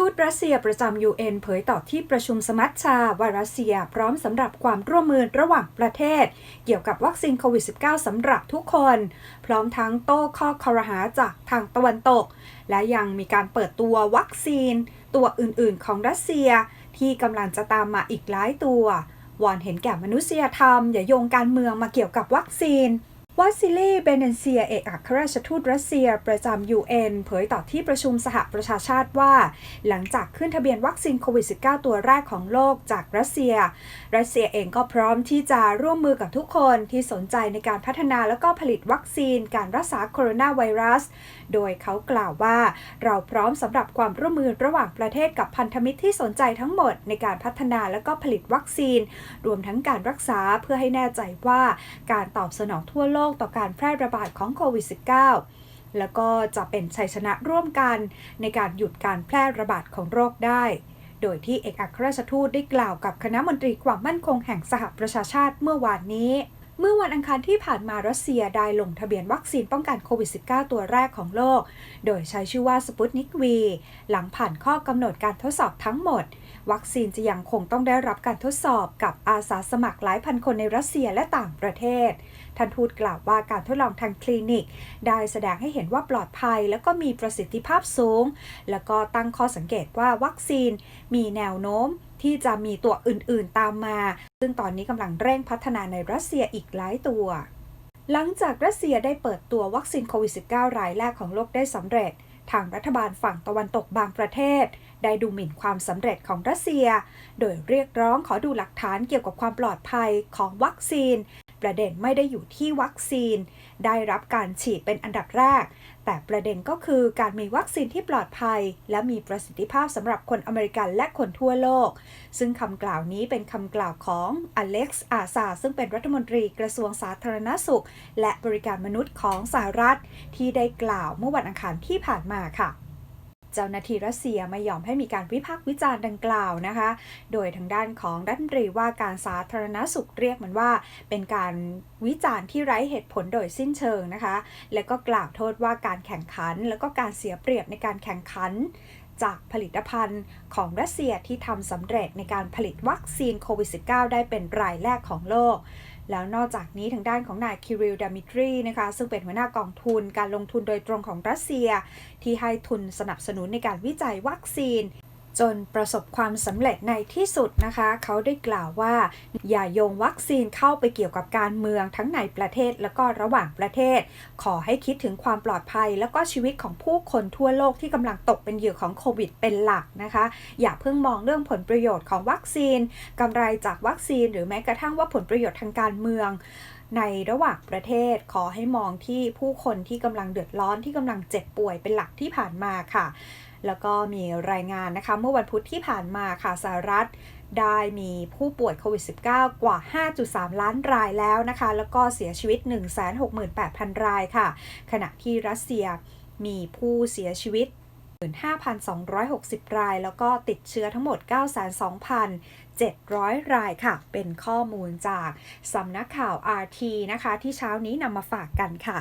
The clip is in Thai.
ทูตรัสเซียประจำ UN เผยต่อที่ประชุมสมัชชาว่ารัสเซียพร้อมสำหรับความร่วมมือระหว่างประเทศ เกี่ยวกับวัคซีนโควิด -19 สำหรับทุกคน พร้อมทั้งโต้ข้อคอรหาจากทางตะวันตก และยังมีการเปิดตัววัคซีน ตัวอื่นๆ ของรัสเซีย ที่กำลังจะตามมาอีกหลายตัววอนเห็นแก่มนุษยธรรมอย่าโยงการเมืองมาเกี่ยวกับวัคซีน วาซิลีเบเนนเซียเอกอัครราชทูตรัสเซียประจำ UN เผยต่อที่ประชุมสหประชาชาติว่า หลังจากขึ้นทะเบียนวัคซีนโควิด -19 ตัวแรกของโลกจากรัสเซีย รัสเซียเองก็พร้อมที่จะร่วมมือกับทุกคนที่สนใจในการพัฒนาและก็ผลิตวัคซีนการรักษาโคโรนาไวรัส โดยเขากล่าวว่า เราพร้อมสำหรับความร่วมมือระหว่างประเทศกับพันธมิตรที่สนใจทั้งหมดในการพัฒนาและก็ผลิตวัคซีน รวมทั้งการรักษาเพื่อให้แน่ใจว่าการตอบสนองทั่วโลกต่อการแพร่ระบาดของโควิด -19 แล้วก็จะเป็นชัยชนะร่วมกันในการหยุดการแพร่ระบาดของโรคได้ โดยที่เอกอัครราชทูตได้กล่าวกับคณะมนตรีความมั่นคงแห่งสหประชาชาติเมื่อวานนี้ เมื่อวันอังคารที่ผ่านมารัสเซียได้ลงทะเบียนวัคซีนป้องกันโควิด -19 ตัวแรกของโลก โดยใช้ชื่อว่าสปุตนิกวีหลังผ่านข้อกำหนดการทดสอบทั้งหมด วัคซีนจะยังคงต้องได้รับการทดสอบกับอาสาสมัครหลายพันคนในรัสเซียและต่างประเทศท่านทูตกล่าวว่าการทดลองทางคลินิก ได้แสดงให้เห็นว่าปลอดภัย และก็มีประสิทธิภาพสูง แล้วก็ตั้งข้อสังเกตว่าวัคซีนมีแนวโน้ม ที่จะมีตัวอื่นๆตามมา ซึ่งตอนนี้กำลังเร่งพัฒนาในรัสเซียอีกหลายตัว หลังจากรัสเซียได้เปิดตัววัคซีนโควิด -19 รายแรกของโลกได้สำเร็จ ทางรัฐบาลฝั่งตะวันตกบางประเทศ ได้ดูหมิ่นความสำเร็จของรัสเซีย โดยเรียกร้องขอดูหลักฐานเกี่ยวกับความปลอดภัยของวัคซีน ประเด็นไม่ได้อยู่ที่วัคซีน ได้รับการฉีดเป็นอันดับแรก แต่ประเด็นก็คือการมีวัคซีนที่ปลอดภัย และมีประสิทธิภาพสำหรับคนอเมริกันและคนทั่วโลก ซึ่งคำกล่าวนี้เป็นคำกล่าวของอเล็กซ์อาซาซึ่งเป็นรัฐมนตรีกระทรวงสาธารณสุข และบริการมนุษย์ของสหรัฐ ที่ได้กล่าวเมื่อวันอังคารที่ผ่านมาค่ะ เจ้าหน้าที่รัสเซียไม่ยอมให้มีการวิพากษ์วิจารณ์ดังกล่าวนะคะ โดยทางด้านของรัฐมนตรีว่าการสาธารณสุขเรียกมันว่า เป็นการวิจารณ์ที่ไร้เหตุผลโดยสิ้นเชิงนะคะ และก็กล่าวโทษว่าการแข่งขัน แล้วก็การเสียเปรียบในการแข่งขันจากผลิตภัณฑ์ของรัสเซียที่ทำสำเร็จในการผลิตวัคซีนโควิด -19 ได้เป็นรายแรกของโลก แล้วนอกจากนี้ทางด้านของนายคิริลดามิทรีนะคะซึ่งเป็นหัวหน้ากองทุนการลงทุนโดยตรงของรัสเซีย ที่ให้ทุนสนับสนุนในการวิจัยวัคซีน จนประสบความสำเร็จในที่สุดนะคะ เขาได้กล่าวว่า อย่าโยงวัคซีนเข้าไปเกี่ยวกับการเมืองทั้งในประเทศและก็ระหว่างประเทศ ขอให้คิดถึงความปลอดภัย และก็ชีวิตของผู้คนทั่วโลกที่กำลังตกเป็นเหยื่อของโควิดเป็นหลักนะคะ อย่าเพิ่งมองเรื่องผลประโยชน์ของวัคซีนกำไรจากวัคซีน หรือแม้กระทั่งว่าผลประโยชน์ทางการเมืองในระหว่างประเทศขอให้มองที่ผู้คนที่กำลังเดือดร้อนที่กำลังเจ็บป่วยเป็นหลักที่ผ่านมาค่ะ แล้วก็มีรายงานนะคะ เมื่อวันพุธที่ผ่านมาค่ะสหรัฐได้มีผู้ป่วยโควิด -19 กว่า 5.3 ล้านรายแล้วนะคะ แล้วก็เสียชีวิต 168,000 รายค่ะ ขณะที่รัสเซียมีผู้เสียชีวิต 15,260 ราย แล้วก็ติดเชื้อทั้งหมด 92,700 รายค่ะ เป็นข้อมูลจากสำนักข่าว RT นะคะ ที่เช้านี้นำมาฝากกันค่ะ